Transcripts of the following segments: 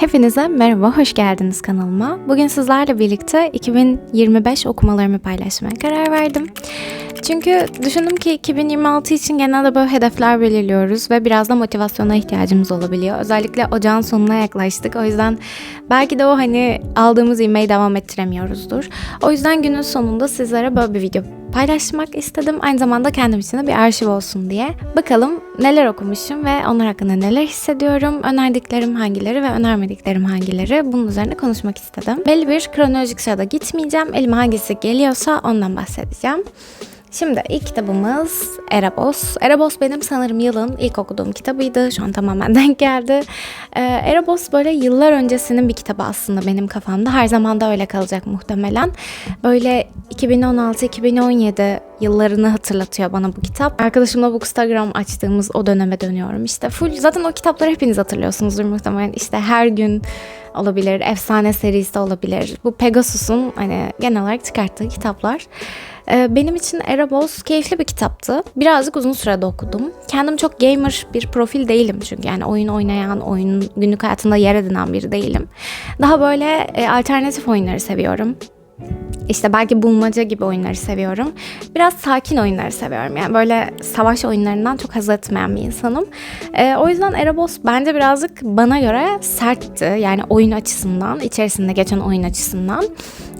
Hepinize merhaba, hoş geldiniz kanalıma. Bugün sizlerle birlikte 2025 okumalarımı paylaşmaya karar verdim. Çünkü düşündüm ki 2026 için genelde böyle hedefler belirliyoruz ve biraz da motivasyona ihtiyacımız olabiliyor. Özellikle ocağın sonuna yaklaştık. O yüzden belki de o hani aldığımız ivmeyi devam ettiremiyoruzdur. O yüzden günün sonunda sizlere böyle bir video paylaşmak istedim. Aynı zamanda kendim için de bir arşiv olsun diye. Bakalım neler okumuşum ve onlar hakkında neler hissediyorum. Önerdiklerim hangileri ve önermediklerim hangileri. Bunun üzerine konuşmak istedim. Belli bir kronolojik sırada gitmeyeceğim. Elime hangisi geliyorsa ondan bahsedeceğim. Şimdi ilk kitabımız Erebos. Erebos benim sanırım yılın ilk okuduğum kitabıydı. Şu an tamamen denk geldi. Ee, Erebos böyle yıllar öncesinin bir kitabı aslında benim kafamda. Her zaman da öyle kalacak muhtemelen. Böyle 2016-2017 yıllarını hatırlatıyor bana bu kitap. Arkadaşımla Bookstagram açtığımız o döneme dönüyorum. İşte full zaten o kitapları hepiniz hatırlıyorsunuzdur muhtemelen. İşte her gün olabilir, efsane serisi olabilir. Bu Pegasus'un hani genel olarak çıkarttığı kitaplar. Ee, benim için Erebos keyifli bir kitaptı. Birazcık uzun sürede okudum. Kendim çok gamer bir profil değilim çünkü yani oyun oynayan, oyun günlük hayatında yer edinen biri değilim. Daha böyle e, alternatif oyunları seviyorum. İşte belki bulmaca gibi oyunları seviyorum. Biraz sakin oyunları seviyorum. Yani böyle savaş oyunlarından çok haz etmeyen bir insanım. Ee, o yüzden Erebos bence birazcık bana göre sertti. Yani oyun açısından, içerisinde geçen oyun açısından.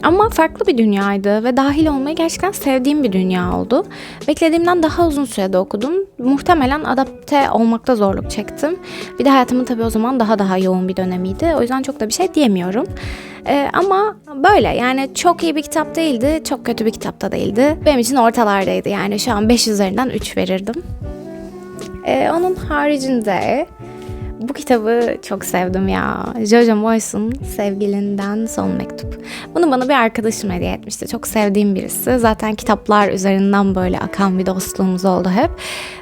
Ama farklı bir dünyaydı ve dahil olmayı gerçekten sevdiğim bir dünya oldu. Beklediğimden daha uzun sürede okudum. Muhtemelen adapte olmakta zorluk çektim. Bir de hayatımın tabii o zaman daha daha yoğun bir dönemiydi. O yüzden çok da bir şey diyemiyorum. Ee, ama böyle yani çok iyi bir kitap değildi, çok kötü bir kitap da değildi. Benim için ortalardaydı yani şu an 5 üzerinden 3 verirdim. Ee, onun haricinde bu kitabı çok sevdim ya. Jojo Moyes'un Sevgilinden Son Mektup. Bunu bana bir arkadaşım hediye etmişti. Çok sevdiğim birisi. Zaten kitaplar üzerinden böyle akan bir dostluğumuz oldu hep.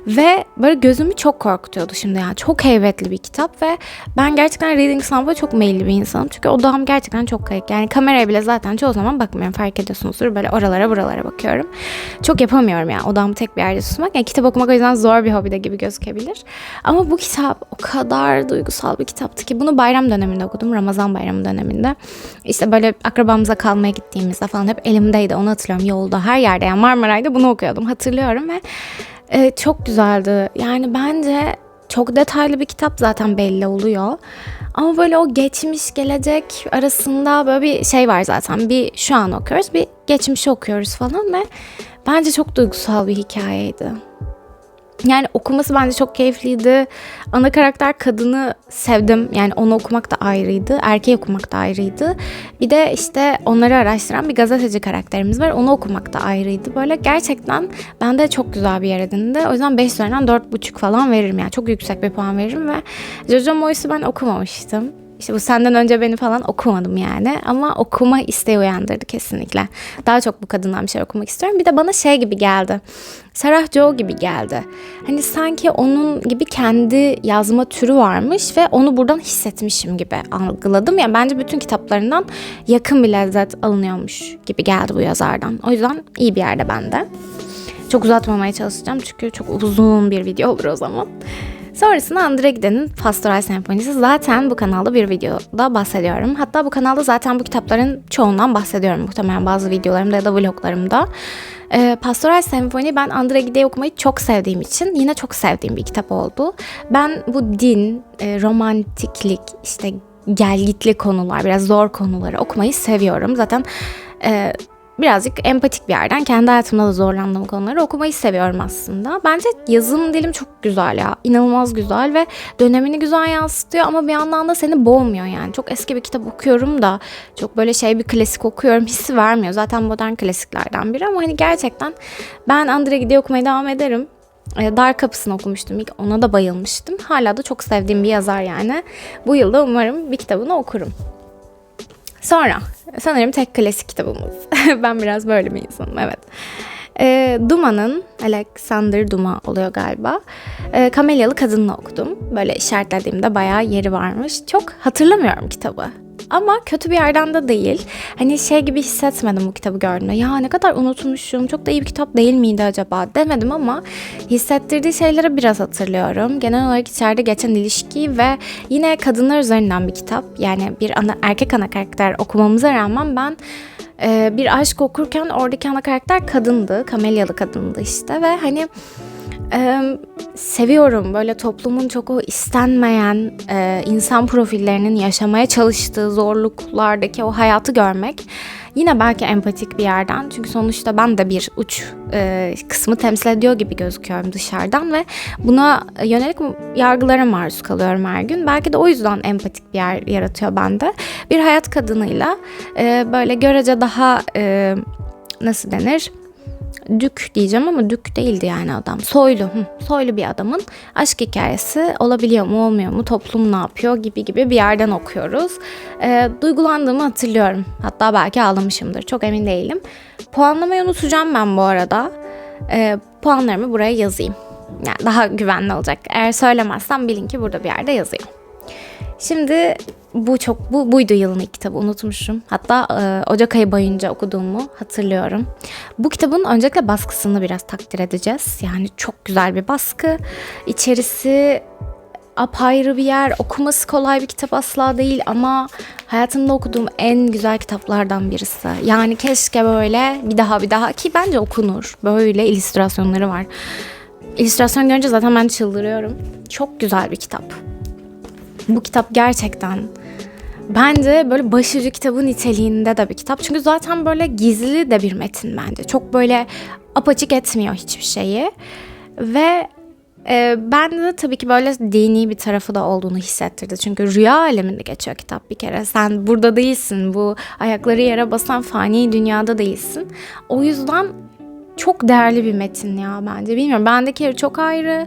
Ve böyle gözümü çok korkutuyordu şimdi yani. Çok heybetli bir kitap ve ben gerçekten reading sınavına çok meyilli bir insanım. Çünkü odağım gerçekten çok kayık. Yani kameraya bile zaten çoğu zaman bakmıyorum fark ediyorsunuzdur. Böyle oralara buralara bakıyorum. Çok yapamıyorum yani odağımı tek bir yerde tutmak. Yani kitap okumak o yüzden zor bir hobide gibi gözükebilir. Ama bu kitap o kadar duygusal bir kitaptı ki bunu bayram döneminde okudum. Ramazan bayramı döneminde. İşte böyle akrabamıza kalmaya gittiğimizde falan hep elimdeydi. Onu hatırlıyorum yolda her yerde yani Marmaray'da bunu okuyordum hatırlıyorum ve e, çok güzeldi. Yani bence çok detaylı bir kitap zaten belli oluyor. Ama böyle o geçmiş gelecek arasında böyle bir şey var zaten. Bir şu an okuyoruz bir geçmişi okuyoruz falan ve bence çok duygusal bir hikayeydi. Yani okuması bence çok keyifliydi. Ana karakter kadını sevdim. Yani onu okumak da ayrıydı. Erkeği okumak da ayrıydı. Bir de işte onları araştıran bir gazeteci karakterimiz var. Onu okumak da ayrıydı. Böyle gerçekten bende çok güzel bir yer edindi. O yüzden 5 üzerinden 4,5 falan veririm. Yani çok yüksek bir puan veririm ve Jojo Moyes'u ben okumamıştım. İşte bu senden önce beni falan okumadım yani. Ama okuma isteği uyandırdı kesinlikle. Daha çok bu kadından bir şey okumak istiyorum. Bir de bana şey gibi geldi. Sarah Joe gibi geldi. Hani sanki onun gibi kendi yazma türü varmış ve onu buradan hissetmişim gibi algıladım. Yani bence bütün kitaplarından yakın bir lezzet alınıyormuş gibi geldi bu yazardan. O yüzden iyi bir yerde bende. Çok uzatmamaya çalışacağım çünkü çok uzun bir video olur o zaman. Sonrasında Andregide'nin Pastoral Senfonisi zaten bu kanalda bir videoda bahsediyorum. Hatta bu kanalda zaten bu kitapların çoğundan bahsediyorum muhtemelen bazı videolarımda ya da vloglarımda. Ee, Pastoral Senfoni ben Andregide'yi okumayı çok sevdiğim için yine çok sevdiğim bir kitap oldu. Ben bu din, e, romantiklik, işte gelgitli konular, biraz zor konuları okumayı seviyorum. Zaten e, birazcık empatik bir yerden kendi hayatımda da zorlandığım konuları okumayı seviyorum aslında. Bence yazım dilim çok güzel ya. İnanılmaz güzel ve dönemini güzel yansıtıyor ama bir yandan da seni boğmuyor yani. Çok eski bir kitap okuyorum da çok böyle şey bir klasik okuyorum hissi vermiyor. Zaten modern klasiklerden biri ama hani gerçekten ben Andre Gide okumaya devam ederim. Dar Kapısı'nı okumuştum ilk ona da bayılmıştım. Hala da çok sevdiğim bir yazar yani. Bu yılda umarım bir kitabını okurum. Sonra sanırım tek klasik kitabımız. ben biraz böyle bir insanım evet. E, Duma'nın, Alexander Duma oluyor galiba. E, Kamelyalı Kadın'la okudum. Böyle işaretlediğimde bayağı yeri varmış. Çok hatırlamıyorum kitabı. Ama kötü bir yerden de değil. Hani şey gibi hissetmedim bu kitabı gördüğümde. Ya ne kadar unutmuşum. Çok da iyi bir kitap değil miydi acaba demedim ama hissettirdiği şeyleri biraz hatırlıyorum. Genel olarak içeride geçen ilişki ve yine kadınlar üzerinden bir kitap. Yani bir ana, erkek ana karakter okumamıza rağmen ben e, bir aşk okurken oradaki ana karakter kadındı. Kamelyalı kadındı işte ve hani e, seviyorum böyle toplumun çok o istenmeyen e, insan profillerinin yaşamaya çalıştığı zorluklardaki o hayatı görmek. Yine belki empatik bir yerden çünkü sonuçta ben de bir uç e, kısmı temsil ediyor gibi gözüküyorum dışarıdan ve buna yönelik yargılara maruz kalıyorum her gün. Belki de o yüzden empatik bir yer yaratıyor bende. Bir hayat kadınıyla e, böyle görece daha e, nasıl denir? Dük diyeceğim ama dük değildi yani adam. Soylu, hı, soylu bir adamın aşk hikayesi olabiliyor mu olmuyor mu toplum ne yapıyor gibi gibi bir yerden okuyoruz. E, duygulandığımı hatırlıyorum. Hatta belki ağlamışımdır çok emin değilim. Puanlamayı unutacağım ben bu arada. E, puanlarımı buraya yazayım. Yani daha güvenli olacak. Eğer söylemezsem bilin ki burada bir yerde yazıyor. Şimdi bu çok bu buydu yılın ilk kitabı unutmuşum. Hatta e, Ocak ayı boyunca okuduğumu hatırlıyorum. Bu kitabın öncelikle baskısını biraz takdir edeceğiz. Yani çok güzel bir baskı. İçerisi apayrı bir yer. Okuması kolay bir kitap asla değil ama hayatımda okuduğum en güzel kitaplardan birisi. Yani keşke böyle bir daha bir daha ki bence okunur. Böyle illüstrasyonları var. İllüstrasyon görünce zaten ben çıldırıyorum. Çok güzel bir kitap. Bu kitap gerçekten bence böyle başucu kitabın niteliğinde de bir kitap. Çünkü zaten böyle gizli de bir metin bence. Çok böyle apaçık etmiyor hiçbir şeyi. Ve e, ben de tabii ki böyle dini bir tarafı da olduğunu hissettirdi. Çünkü rüya aleminde geçiyor kitap bir kere. Sen burada değilsin. Bu ayakları yere basan fani dünyada değilsin. O yüzden çok değerli bir metin ya bence. Bilmiyorum bendeki yeri çok ayrı.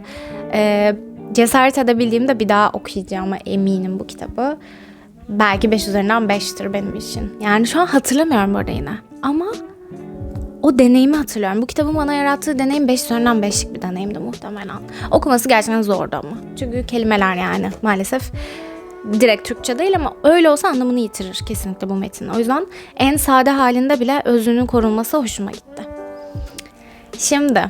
Ee, cesaret edebildiğimde bir daha okuyacağıma eminim bu kitabı. Belki 5 üzerinden 5'tir benim için. Yani şu an hatırlamıyorum burada yine. Ama o deneyimi hatırlıyorum. Bu kitabın bana yarattığı deneyim 5 üzerinden 5'lik bir deneyimdi muhtemelen. Okuması gerçekten zordu ama. Çünkü kelimeler yani maalesef direkt Türkçe değil ama öyle olsa anlamını yitirir kesinlikle bu metin. O yüzden en sade halinde bile özünün korunması hoşuma gitti. Şimdi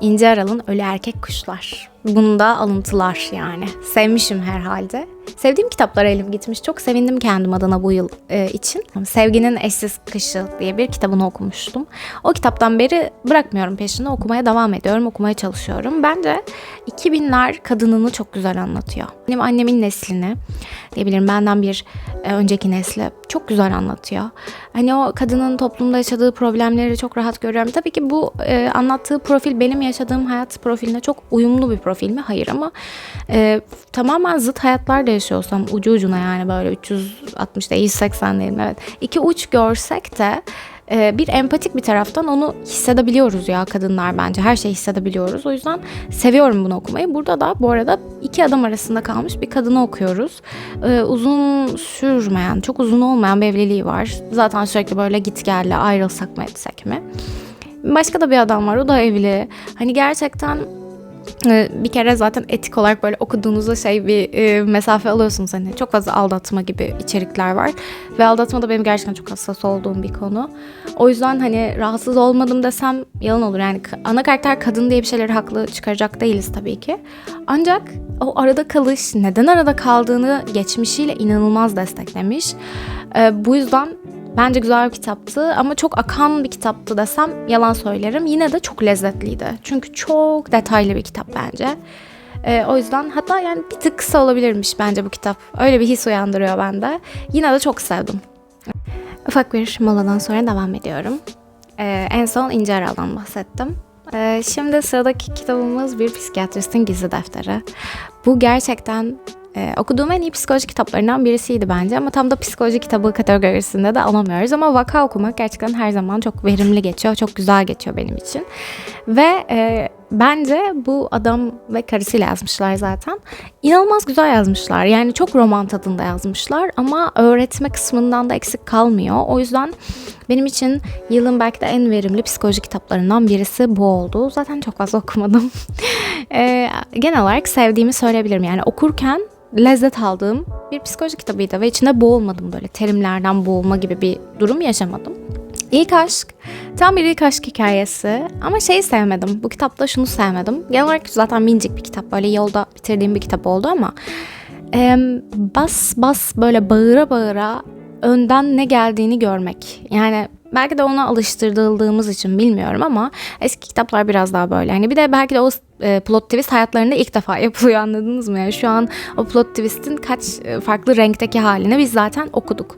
İnce Aral'ın Ölü Erkek Kuşlar. Bunda alıntılar yani. Sevmişim herhalde. Sevdiğim kitaplara elim gitmiş. Çok sevindim kendim adına bu yıl e, için. Sevginin Eşsiz Kışı diye bir kitabını okumuştum. O kitaptan beri bırakmıyorum peşini. Okumaya devam ediyorum. Okumaya çalışıyorum. Bence 2000'ler kadınını çok güzel anlatıyor. Benim annemin neslini diyebilirim benden bir e, önceki nesli çok güzel anlatıyor. Hani o kadının toplumda yaşadığı problemleri çok rahat görüyorum. Tabii ki bu e, anlattığı profil benim yaşadığım hayat profiline çok uyumlu bir profil mi? Hayır ama e, tamamen zıt hayatlar da yaşıyorsam ucu ucuna yani böyle 360 değil 180 değil evet. İki uç görsek de e, bir empatik bir taraftan onu hissedebiliyoruz ya kadınlar bence. Her şeyi hissedebiliyoruz. O yüzden seviyorum bunu okumayı. Burada da bu arada iki adam arasında kalmış bir kadını okuyoruz. E, uzun sürmeyen, çok uzun olmayan bir evliliği var. Zaten sürekli böyle git geldi ayrılsak mı etsek mi? Başka da bir adam var o da evli. Hani gerçekten ee, bir kere zaten etik olarak böyle okuduğunuzda şey bir e, mesafe alıyorsunuz hani çok fazla aldatma gibi içerikler var ve aldatma da benim gerçekten çok hassas olduğum bir konu. O yüzden hani rahatsız olmadım desem yalan olur yani ana karakter kadın diye bir şeyleri haklı çıkaracak değiliz tabii ki. Ancak o arada kalış neden arada kaldığını geçmişiyle inanılmaz desteklemiş. Ee, bu yüzden Bence güzel bir kitaptı ama çok akan bir kitaptı desem yalan söylerim. Yine de çok lezzetliydi. Çünkü çok detaylı bir kitap bence. Ee, o yüzden hatta yani bir tık kısa olabilirmiş bence bu kitap. Öyle bir his uyandırıyor bende. Yine de çok sevdim. Ufak bir moladan sonra devam ediyorum. Ee, en son İnce Aral'dan bahsettim. Ee, şimdi sıradaki kitabımız bir psikiyatristin gizli defteri. Bu gerçekten ee, okuduğum en iyi psikoloji kitaplarından birisiydi bence ama tam da psikoloji kitabı kategorisinde de alamıyoruz ama vaka okumak gerçekten her zaman çok verimli geçiyor, çok güzel geçiyor benim için. Ve e, bence bu adam ve karısıyla yazmışlar zaten. İnanılmaz güzel yazmışlar. Yani çok roman tadında yazmışlar ama öğretme kısmından da eksik kalmıyor. O yüzden benim için yılın belki de en verimli psikoloji kitaplarından birisi bu oldu. Zaten çok fazla okumadım. e, genel olarak sevdiğimi söyleyebilirim. Yani okurken lezzet aldığım bir psikoloji kitabıydı ve içinde boğulmadım böyle terimlerden boğulma gibi bir durum yaşamadım. İlk aşk. Tam bir ilk aşk hikayesi. Ama şeyi sevmedim. Bu kitapta şunu sevmedim. Genel olarak zaten minicik bir kitap. Böyle yolda bitirdiğim bir kitap oldu ama e, bas bas böyle bağıra bağıra önden ne geldiğini görmek. Yani belki de ona alıştırıldığımız için bilmiyorum ama eski kitaplar biraz daha böyle. Yani bir de belki de o plot twist hayatlarında ilk defa yapılıyor anladınız mı? Yani şu an o plot twist'in kaç farklı renkteki halini biz zaten okuduk.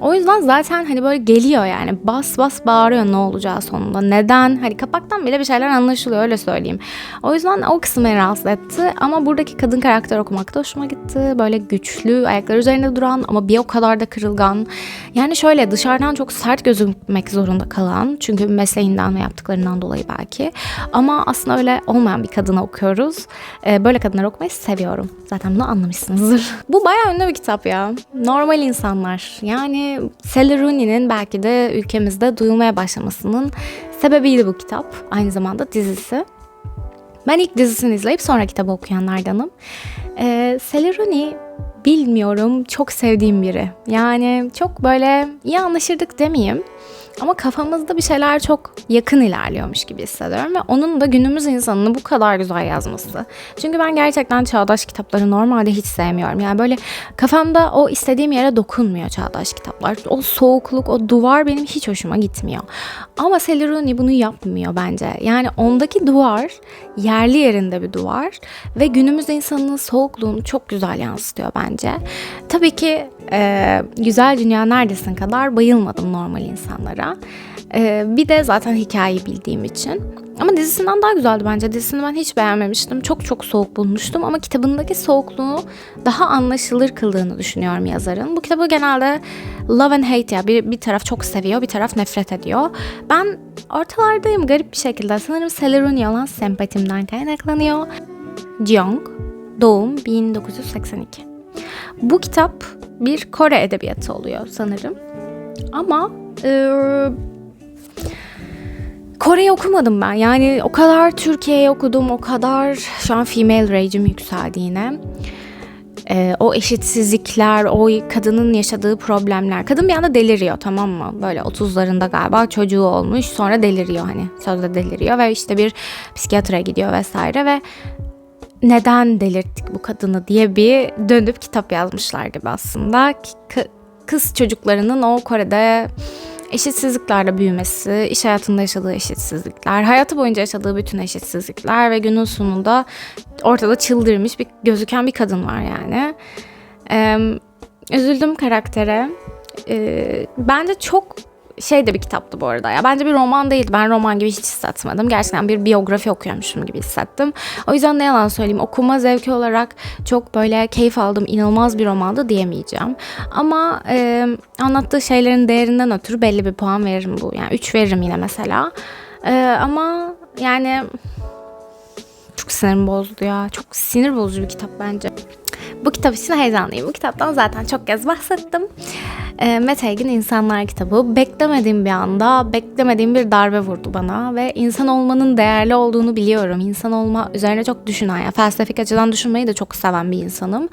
O yüzden zaten hani böyle geliyor yani bas bas bağırıyor ne olacağı sonunda. Neden? Hani kapaktan bile bir şeyler anlaşılıyor öyle söyleyeyim. O yüzden o kısmı beni rahatsız etti. Ama buradaki kadın karakter okumak da hoşuma gitti. Böyle güçlü, ayakları üzerinde duran ama bir o kadar da kırılgan. Yani şöyle dışarıdan çok sert gözükmek zorunda kalan. Çünkü mesleğinden ve yaptıklarından dolayı belki. Ama aslında öyle olmayan bir kadını okuyoruz. Ee, böyle kadınları okumayı seviyorum. Zaten bunu anlamışsınızdır. Bu bayağı ünlü bir kitap ya. Normal insanlar. Yani Sally Rooney'nin belki de ülkemizde duyulmaya başlamasının sebebiydi bu kitap. Aynı zamanda dizisi. Ben ilk dizisini izleyip sonra kitabı okuyanlardanım. Ee, Rooney bilmiyorum çok sevdiğim biri. Yani çok böyle iyi anlaşırdık demeyeyim. Ama kafamızda bir şeyler çok yakın ilerliyormuş gibi hissediyorum ve onun da günümüz insanını bu kadar güzel yazması. Çünkü ben gerçekten çağdaş kitapları normalde hiç sevmiyorum. Yani böyle kafamda o istediğim yere dokunmuyor çağdaş kitaplar. O soğukluk, o duvar benim hiç hoşuma gitmiyor. Ama Rooney bunu yapmıyor bence. Yani ondaki duvar yerli yerinde bir duvar ve günümüz insanının soğukluğunu çok güzel yansıtıyor bence. Tabii ki e, Güzel Dünya Neredesin kadar bayılmadım normal insanlara. E, bir de zaten hikayeyi bildiğim için. Ama dizisinden daha güzeldi bence. Dizisini ben hiç beğenmemiştim. Çok çok soğuk bulmuştum ama kitabındaki soğukluğu daha anlaşılır kıldığını düşünüyorum yazarın. Bu kitabı genelde love and hate ya bir, bir taraf çok seviyor, bir taraf nefret ediyor. Ben ortalardayım garip bir şekilde. Sanırım Sally Rooney olan sempatimden kaynaklanıyor. Jeong, doğum 1982. Bu kitap bir Kore edebiyatı oluyor sanırım. Ama e, Kore'yi okumadım ben. Yani o kadar Türkiye'yi okudum, o kadar şu an female rage'im yükseldi yine. Ee, o eşitsizlikler, o kadının yaşadığı problemler. Kadın bir anda deliriyor tamam mı? Böyle 30'larında galiba çocuğu olmuş sonra deliriyor hani sözde deliriyor ve işte bir psikiyatra gidiyor vesaire ve neden delirttik bu kadını diye bir dönüp kitap yazmışlar gibi aslında. Kız çocuklarının o Kore'de eşitsizliklerle büyümesi, iş hayatında yaşadığı eşitsizlikler, hayatı boyunca yaşadığı bütün eşitsizlikler ve günün sonunda ortada çıldırmış bir gözüken bir kadın var yani. Ee, üzüldüm karaktere. Ee, bence çok şey de bir kitaptı bu arada ya. Bence bir roman değildi. Ben roman gibi hiç hissetmedim. Gerçekten bir biyografi okuyormuşum gibi hissettim. O yüzden ne yalan söyleyeyim okuma zevki olarak çok böyle keyif aldığım inanılmaz bir romandı diyemeyeceğim. Ama e, anlattığı şeylerin değerinden ötürü belli bir puan veririm bu. Yani 3 veririm yine mesela. E, ama yani çok sinirim bozdu ya. Çok sinir bozucu bir kitap bence. Bu kitap için heyecanlıyım. Bu kitaptan zaten çok kez bahsettim. E, Mete Egin İnsanlar kitabı. Beklemediğim bir anda, beklemediğim bir darbe vurdu bana ve insan olmanın değerli olduğunu biliyorum. İnsan olma üzerine çok düşünen, ya felsefik açıdan düşünmeyi de çok seven bir insanım.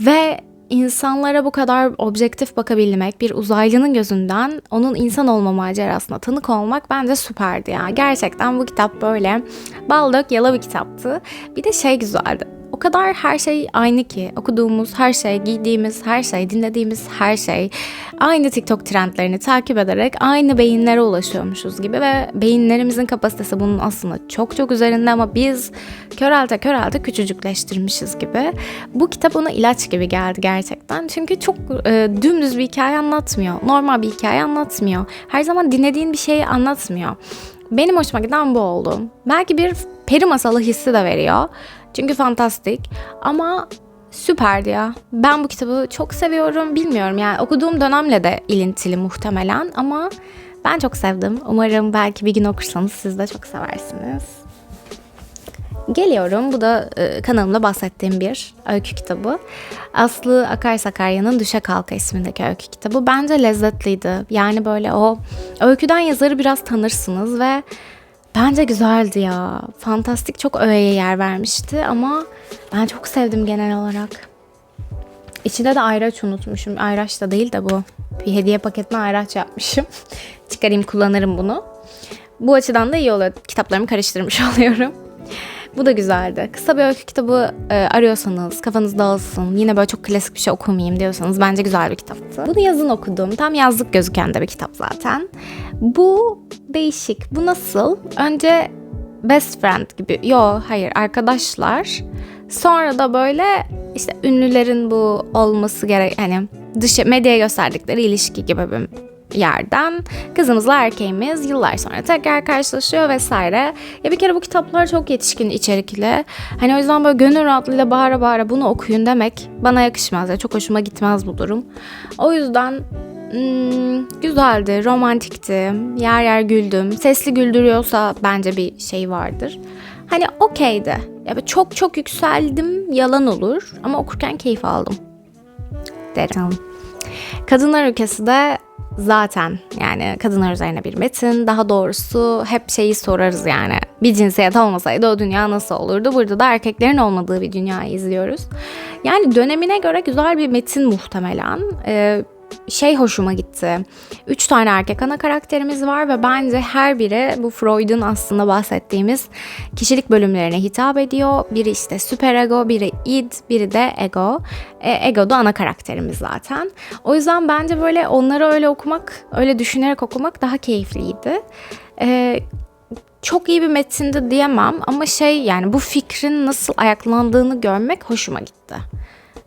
Ve insanlara bu kadar objektif bakabilmek, bir uzaylının gözünden onun insan olma macerasına tanık olmak bence süperdi ya. Gerçekten bu kitap böyle bal yala bir kitaptı. Bir de şey güzeldi o kadar her şey aynı ki okuduğumuz her şey, giydiğimiz her şey, dinlediğimiz her şey aynı TikTok trendlerini takip ederek aynı beyinlere ulaşıyormuşuz gibi ve beyinlerimizin kapasitesi bunun aslında çok çok üzerinde ama biz körelte körelte küçücükleştirmişiz gibi. Bu kitap ona ilaç gibi geldi gerçekten. Çünkü çok e, dümdüz bir hikaye anlatmıyor. Normal bir hikaye anlatmıyor. Her zaman dinlediğin bir şeyi anlatmıyor. Benim hoşuma giden bu oldu. Belki bir peri masalı hissi de veriyor. Çünkü fantastik ama süperdi ya. Ben bu kitabı çok seviyorum. Bilmiyorum yani okuduğum dönemle de ilintili muhtemelen ama ben çok sevdim. Umarım belki bir gün okursanız siz de çok seversiniz. Geliyorum. Bu da e, kanalımda bahsettiğim bir öykü kitabı. Aslı Akar Sakarya'nın Düşe Kalka ismindeki öykü kitabı. Bence lezzetliydi. Yani böyle o öyküden yazarı biraz tanırsınız ve bence güzeldi ya. Fantastik çok öğeye yer vermişti ama ben çok sevdim genel olarak. İçinde de ayraç unutmuşum. Ayraç da değil de bu. Bir hediye paketine ayraç yapmışım. Çıkarayım kullanırım bunu. Bu açıdan da iyi oluyor. Kitaplarımı karıştırmış oluyorum. Bu da güzeldi. Kısa bir öykü kitabı e, arıyorsanız, kafanız dağılsın, yine böyle çok klasik bir şey okumayayım diyorsanız bence güzel bir kitaptı. Bunu yazın okudum. Tam yazlık gözüken de bir kitap zaten. Bu değişik. Bu nasıl? Önce best friend gibi. Yo hayır arkadaşlar. Sonra da böyle işte ünlülerin bu olması gerek hani dış medyaya gösterdikleri ilişki gibi bir yerden kızımızla erkeğimiz yıllar sonra tekrar karşılaşıyor vesaire. Ya bir kere bu kitaplar çok yetişkin içerikli. Hani o yüzden böyle gönül rahatlığıyla bağıra bağıra bunu okuyun demek bana yakışmaz. Ya çok hoşuma gitmez bu durum. O yüzden hmm, güzeldi, romantikti. Yer yer güldüm. Sesli güldürüyorsa bence bir şey vardır. Hani okeydi. Ya çok çok yükseldim yalan olur ama okurken keyif aldım. Derim. Kadınlar Ülkesi de zaten yani kadınlar üzerine bir metin. Daha doğrusu hep şeyi sorarız yani. Bir cinsiyet olmasaydı o dünya nasıl olurdu? Burada da erkeklerin olmadığı bir dünyayı izliyoruz. Yani dönemine göre güzel bir metin muhtemelen. Ee, şey hoşuma gitti. Üç tane erkek ana karakterimiz var ve bence her biri bu Freud'un aslında bahsettiğimiz kişilik bölümlerine hitap ediyor. Biri işte süper ego, biri id, biri de ego. E, ego da ana karakterimiz zaten. O yüzden bence böyle onları öyle okumak, öyle düşünerek okumak daha keyifliydi. E, çok iyi bir metindi diyemem ama şey yani bu fikrin nasıl ayaklandığını görmek hoşuma gitti.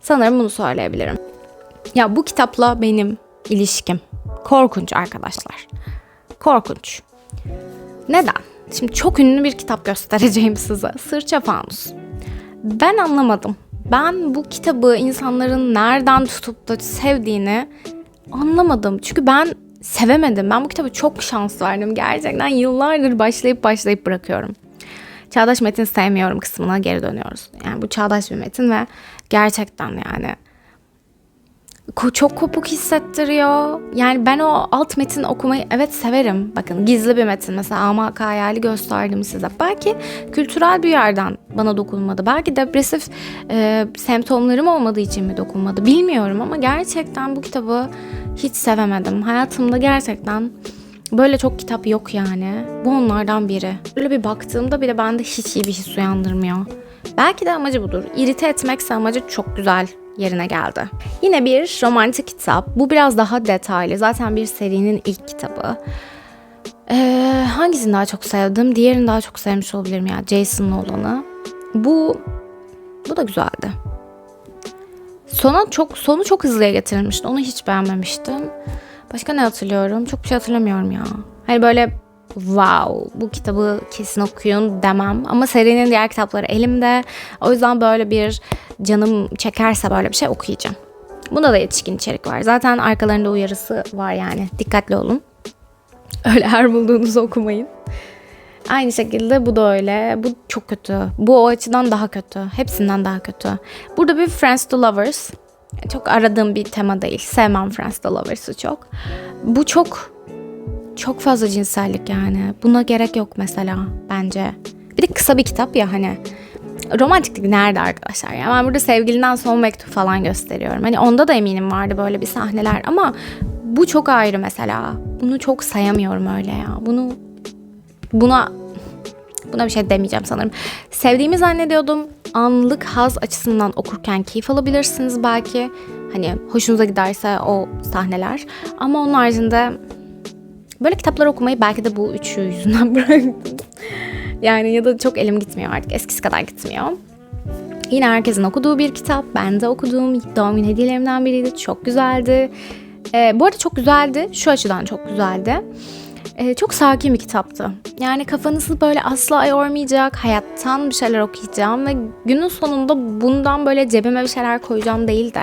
Sanırım bunu söyleyebilirim. Ya bu kitapla benim ilişkim korkunç arkadaşlar. Korkunç. Neden? Şimdi çok ünlü bir kitap göstereceğim size. Sırça Fanus. Ben anlamadım. Ben bu kitabı insanların nereden tutup da sevdiğini anlamadım. Çünkü ben sevemedim. Ben bu kitaba çok şans verdim. Gerçekten yıllardır başlayıp başlayıp bırakıyorum. Çağdaş metin sevmiyorum kısmına geri dönüyoruz. Yani bu çağdaş bir metin ve gerçekten yani çok kopuk hissettiriyor. Yani ben o alt metin okumayı evet severim. Bakın gizli bir metin mesela Amak Hayali gösterdim size. Belki kültürel bir yerden bana dokunmadı. Belki depresif e, semptomlarım olmadığı için mi dokunmadı bilmiyorum ama gerçekten bu kitabı hiç sevemedim. Hayatımda gerçekten böyle çok kitap yok yani. Bu onlardan biri. Böyle bir baktığımda bile bende hiç iyi bir his uyandırmıyor. Belki de amacı budur. İrite etmekse amacı çok güzel yerine geldi. Yine bir romantik kitap. Bu biraz daha detaylı. Zaten bir serinin ilk kitabı. Ee, hangisini daha çok sevdim? Diğerini daha çok sevmiş olabilirim ya. Jason'ın olanı. Bu bu da güzeldi. Sona çok sonu çok hızlıya getirilmişti. Onu hiç beğenmemiştim. Başka ne hatırlıyorum? Çok bir şey hatırlamıyorum ya. Hani böyle wow bu kitabı kesin okuyun demem. Ama serinin diğer kitapları elimde. O yüzden böyle bir canım çekerse böyle bir şey okuyacağım. Bunda da yetişkin içerik var. Zaten arkalarında uyarısı var yani. Dikkatli olun. Öyle her bulduğunuzu okumayın. Aynı şekilde bu da öyle. Bu çok kötü. Bu o açıdan daha kötü. Hepsinden daha kötü. Burada bir Friends to Lovers. Çok aradığım bir tema değil. Sevmem Friends to Lovers'ı çok. Bu çok çok fazla cinsellik yani. Buna gerek yok mesela bence. Bir de kısa bir kitap ya hani. Romantiklik nerede arkadaşlar? Ya ben burada sevgilinden son mektup falan gösteriyorum. Hani onda da eminim vardı böyle bir sahneler ama bu çok ayrı mesela. Bunu çok sayamıyorum öyle ya. Bunu buna buna bir şey demeyeceğim sanırım. Sevdiğimi zannediyordum. Anlık haz açısından okurken keyif alabilirsiniz belki. Hani hoşunuza giderse o sahneler. Ama onun haricinde Böyle kitaplar okumayı belki de bu üçü yüzünden bıraktım. yani ya da çok elim gitmiyor artık. Eskisi kadar gitmiyor. Yine herkesin okuduğu bir kitap. Ben de okuduğum doğum günü hediyelerimden biriydi. Çok güzeldi. Ee, bu arada çok güzeldi. Şu açıdan çok güzeldi. Ee, çok sakin bir kitaptı. Yani kafanızı böyle asla yormayacak, hayattan bir şeyler okuyacağım ve günün sonunda bundan böyle cebime bir şeyler koyacağım değil de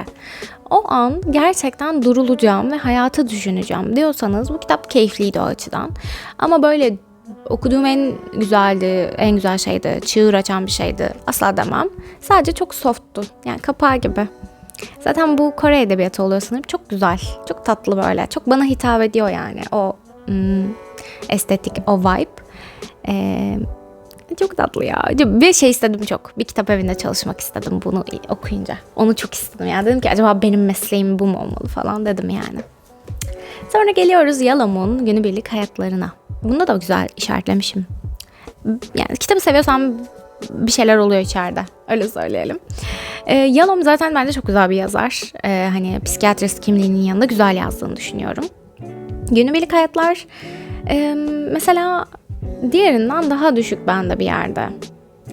o an gerçekten durulacağım ve hayata düşüneceğim diyorsanız bu kitap keyifliydi o açıdan. Ama böyle okuduğum en güzeldi, en güzel şeydi, çığır açan bir şeydi asla demem. Sadece çok softtu. Yani kapağı gibi. Zaten bu Kore edebiyatı oluyor sanırım. Çok güzel, çok tatlı böyle. Çok bana hitap ediyor yani o hmm, estetik, o vibe. Ee, çok tatlı ya. Bir şey istedim çok. Bir kitap evinde çalışmak istedim bunu okuyunca. Onu çok istedim ya. Dedim ki acaba benim mesleğim bu mu olmalı falan dedim yani. Sonra geliyoruz Yalam'ın günübirlik hayatlarına. Bunda da güzel işaretlemişim. Yani kitabı seviyorsam bir şeyler oluyor içeride. Öyle söyleyelim. E, Yalom zaten bence çok güzel bir yazar. E, hani psikiyatrist kimliğinin yanında güzel yazdığını düşünüyorum. Günübirlik hayatlar e, mesela diğerinden daha düşük bende bir yerde.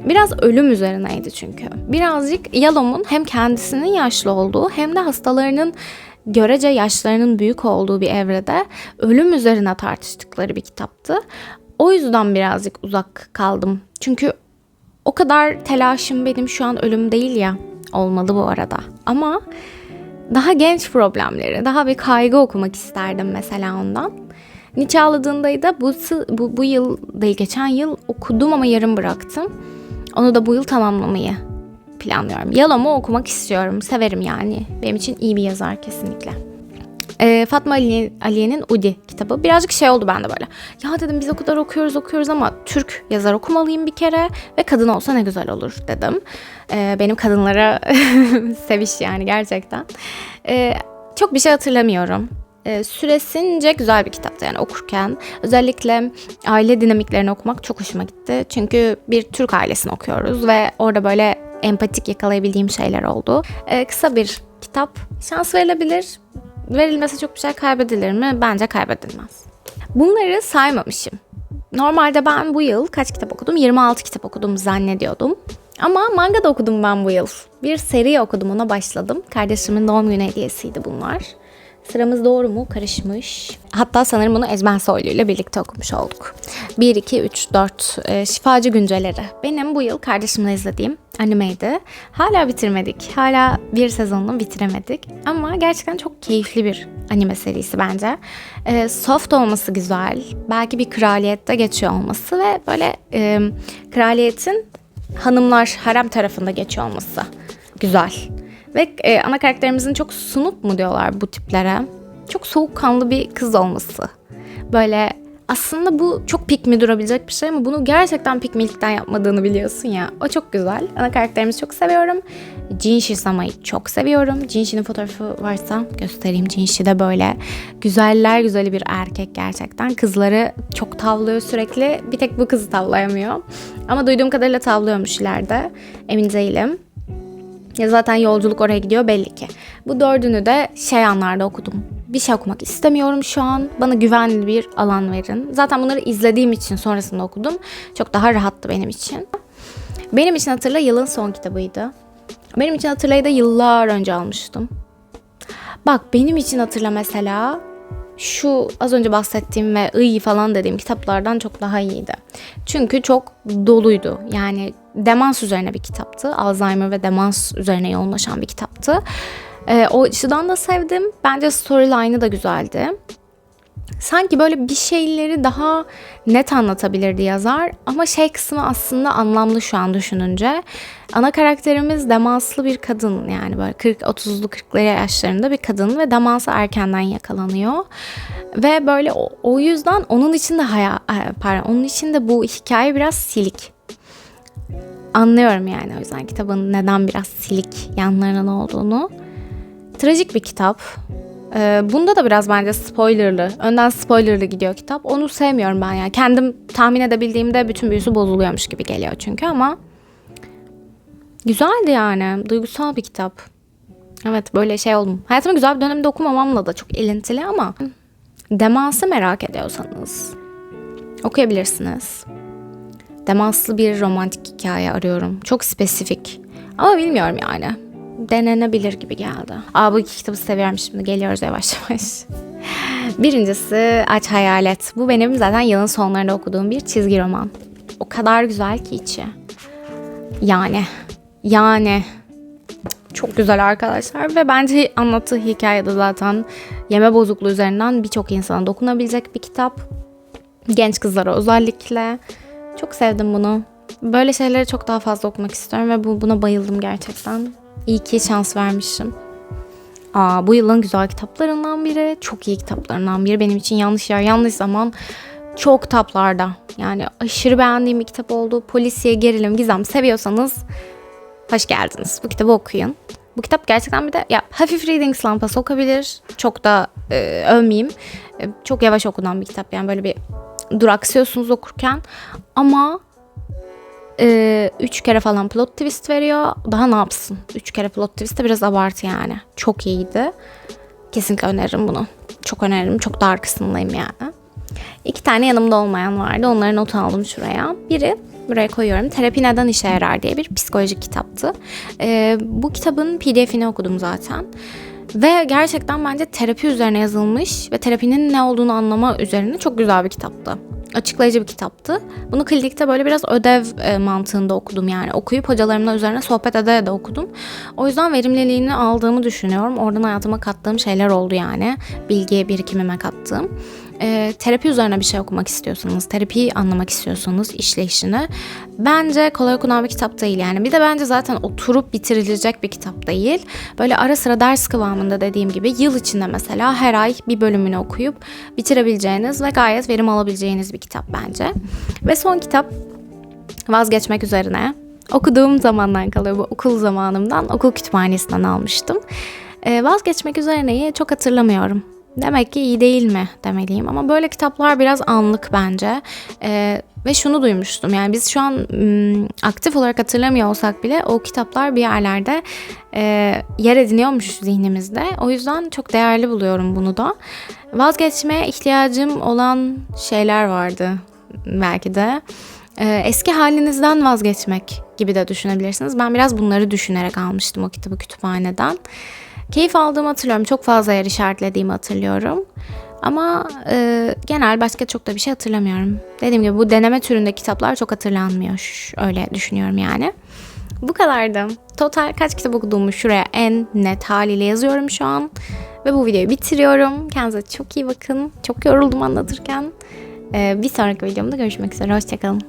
Biraz ölüm üzerineydi çünkü. Birazcık Yalom'un hem kendisinin yaşlı olduğu hem de hastalarının görece yaşlarının büyük olduğu bir evrede ölüm üzerine tartıştıkları bir kitaptı. O yüzden birazcık uzak kaldım. Çünkü o kadar telaşım benim şu an ölüm değil ya. Olmalı bu arada. Ama daha genç problemleri, daha bir kaygı okumak isterdim mesela ondan. Nietzsche ağladığında da bu, bu, bu yıl değil geçen yıl okudum ama yarım bıraktım. Onu da bu yıl tamamlamayı planlıyorum. Yalom'u okumak istiyorum. Severim yani. Benim için iyi bir yazar kesinlikle. Ee, Fatma Aliye, Aliye'nin Udi kitabı. Birazcık şey oldu bende böyle. Ya dedim biz o kadar okuyoruz okuyoruz ama Türk yazar okumalıyım bir kere. Ve kadın olsa ne güzel olur dedim. Ee, benim kadınlara seviş yani gerçekten. Ee, çok bir şey hatırlamıyorum e, süresince güzel bir kitaptı yani okurken. Özellikle aile dinamiklerini okumak çok hoşuma gitti. Çünkü bir Türk ailesini okuyoruz ve orada böyle empatik yakalayabildiğim şeyler oldu. Ee, kısa bir kitap. Şans verilebilir. Verilmese çok bir şey kaybedilir mi? Bence kaybedilmez. Bunları saymamışım. Normalde ben bu yıl kaç kitap okudum? 26 kitap okudum zannediyordum. Ama manga da okudum ben bu yıl. Bir seri okudum ona başladım. Kardeşimin doğum günü hediyesiydi bunlar. Sıramız doğru mu? Karışmış. Hatta sanırım bunu Ezben Soylu ile birlikte okumuş olduk. 1, 2, 3, 4 e, Şifacı Günceleri. Benim bu yıl kardeşimle izlediğim animeydi. Hala bitirmedik. Hala bir sezonunu bitiremedik. Ama gerçekten çok keyifli bir anime serisi bence. E, soft olması güzel. Belki bir kraliyette geçiyor olması ve böyle e, kraliyetin hanımlar harem tarafında geçiyor olması güzel. Ve e, ana karakterimizin çok sunup mu diyorlar bu tiplere. Çok soğukkanlı bir kız olması. Böyle aslında bu çok pik mi durabilecek bir şey ama bunu gerçekten pik milikten yapmadığını biliyorsun ya. O çok güzel. Ana karakterimizi çok seviyorum. Jinshi Sama'yı çok seviyorum. Jinshi'nin fotoğrafı varsa göstereyim. Jinshi de böyle güzeller güzeli bir erkek gerçekten. Kızları çok tavlıyor sürekli. Bir tek bu kızı tavlayamıyor. Ama duyduğum kadarıyla tavlıyormuş ileride. Emin değilim. Ya zaten yolculuk oraya gidiyor belli ki. Bu dördünü de şey anlarda okudum. Bir şey okumak istemiyorum şu an. Bana güvenli bir alan verin. Zaten bunları izlediğim için sonrasında okudum. Çok daha rahattı benim için. Benim için Hatırla yılın son kitabıydı. Benim için Hatırla'yı da yıllar önce almıştım. Bak benim için Hatırla mesela şu az önce bahsettiğim ve iyi falan dediğim kitaplardan çok daha iyiydi. Çünkü çok doluydu. Yani demans üzerine bir kitaptı. Alzheimer ve demans üzerine yoğunlaşan bir kitaptı. Ee, o açıdan da sevdim. Bence storyline'ı da güzeldi. Sanki böyle bir şeyleri daha net anlatabilirdi yazar ama şey kısmı aslında anlamlı şu an düşününce. Ana karakterimiz demanslı bir kadın yani böyle 40-30'lu 40'lı yaşlarında bir kadın ve demansa erkenden yakalanıyor. Ve böyle o, o yüzden onun için de haya, e, pardon, onun için de bu hikaye biraz silik. Anlıyorum yani o yüzden kitabın neden biraz silik yanlarının olduğunu. Trajik bir kitap. Ee, bunda da biraz bence spoilerlı, önden spoilerlı gidiyor kitap. Onu sevmiyorum ben yani. Kendim tahmin edebildiğimde bütün büyüsü bozuluyormuş gibi geliyor çünkü ama güzeldi yani. Duygusal bir kitap. Evet böyle şey oldum. Hayatımın güzel bir döneminde okumamamla da çok ilintili ama demansı merak ediyorsanız okuyabilirsiniz. Demanslı bir romantik hikaye arıyorum. Çok spesifik. Ama bilmiyorum yani denenebilir gibi geldi. Aa bu iki kitabı seviyorum şimdi geliyoruz yavaş yavaş. Birincisi Aç Hayalet. Bu benim zaten yılın sonlarında okuduğum bir çizgi roman. O kadar güzel ki içi. Yani. Yani. Çok güzel arkadaşlar ve bence anlattığı hikayede zaten yeme bozukluğu üzerinden birçok insana dokunabilecek bir kitap. Genç kızlara özellikle. Çok sevdim bunu. Böyle şeyleri çok daha fazla okumak istiyorum ve bu, buna bayıldım gerçekten. İyi ki şans vermişim. Aa, bu yılın güzel kitaplarından biri. Çok iyi kitaplarından biri. Benim için yanlış yer, yanlış zaman. Çok kitaplarda. Yani aşırı beğendiğim bir kitap oldu. Polisiye, gerilim, gizem seviyorsanız hoş geldiniz. Bu kitabı okuyun. Bu kitap gerçekten bir de ya hafif reading slumpa sokabilir. Çok da e, övmeyeyim. E, çok yavaş okunan bir kitap yani böyle bir duraksıyorsunuz okurken. Ama e, üç kere falan plot twist veriyor. Daha ne yapsın? Üç kere plot twist de biraz abartı yani. Çok iyiydi. Kesinlikle öneririm bunu. Çok öneririm. Çok da arkasındayım yani. İki tane yanımda olmayan vardı. Onları not aldım şuraya. Biri buraya koyuyorum. Terapi neden işe yarar diye bir psikolojik kitaptı. Ee, bu kitabın pdf'ini okudum zaten. Ve gerçekten bence terapi üzerine yazılmış ve terapinin ne olduğunu anlama üzerine çok güzel bir kitaptı. Açıklayıcı bir kitaptı. Bunu klinikte böyle biraz ödev e, mantığında okudum yani. Okuyup hocalarımla üzerine sohbet ede de okudum. O yüzden verimliliğini aldığımı düşünüyorum. Oradan hayatıma kattığım şeyler oldu yani. Bilgiye birikimime kattığım e, terapi üzerine bir şey okumak istiyorsanız, terapiyi anlamak istiyorsanız işleyişini bence kolay okunan bir kitap değil yani. Bir de bence zaten oturup bitirilecek bir kitap değil. Böyle ara sıra ders kıvamında dediğim gibi yıl içinde mesela her ay bir bölümünü okuyup bitirebileceğiniz ve gayet verim alabileceğiniz bir kitap bence. Ve son kitap vazgeçmek üzerine. Okuduğum zamandan kalıyor bu okul zamanımdan, okul kütüphanesinden almıştım. Ee, vazgeçmek üzerineyi çok hatırlamıyorum. Demek ki iyi değil mi demeliyim. Ama böyle kitaplar biraz anlık bence. Ee, ve şunu duymuştum. Yani biz şu an m, aktif olarak hatırlamıyor olsak bile o kitaplar bir yerlerde e, yer ediniyormuş zihnimizde. O yüzden çok değerli buluyorum bunu da. Vazgeçmeye ihtiyacım olan şeyler vardı belki de. Ee, eski halinizden vazgeçmek gibi de düşünebilirsiniz. Ben biraz bunları düşünerek almıştım o kitabı kütüphaneden. Keyif aldığımı hatırlıyorum. Çok fazla yer işaretlediğimi hatırlıyorum. Ama e, genel başka çok da bir şey hatırlamıyorum. Dediğim gibi bu deneme türünde kitaplar çok hatırlanmıyor. Öyle düşünüyorum yani. Bu kadardı. Total kaç kitap okuduğumu şuraya en net haliyle yazıyorum şu an. Ve bu videoyu bitiriyorum. Kendinize çok iyi bakın. Çok yoruldum anlatırken. E, bir sonraki videomda görüşmek üzere. Hoşçakalın.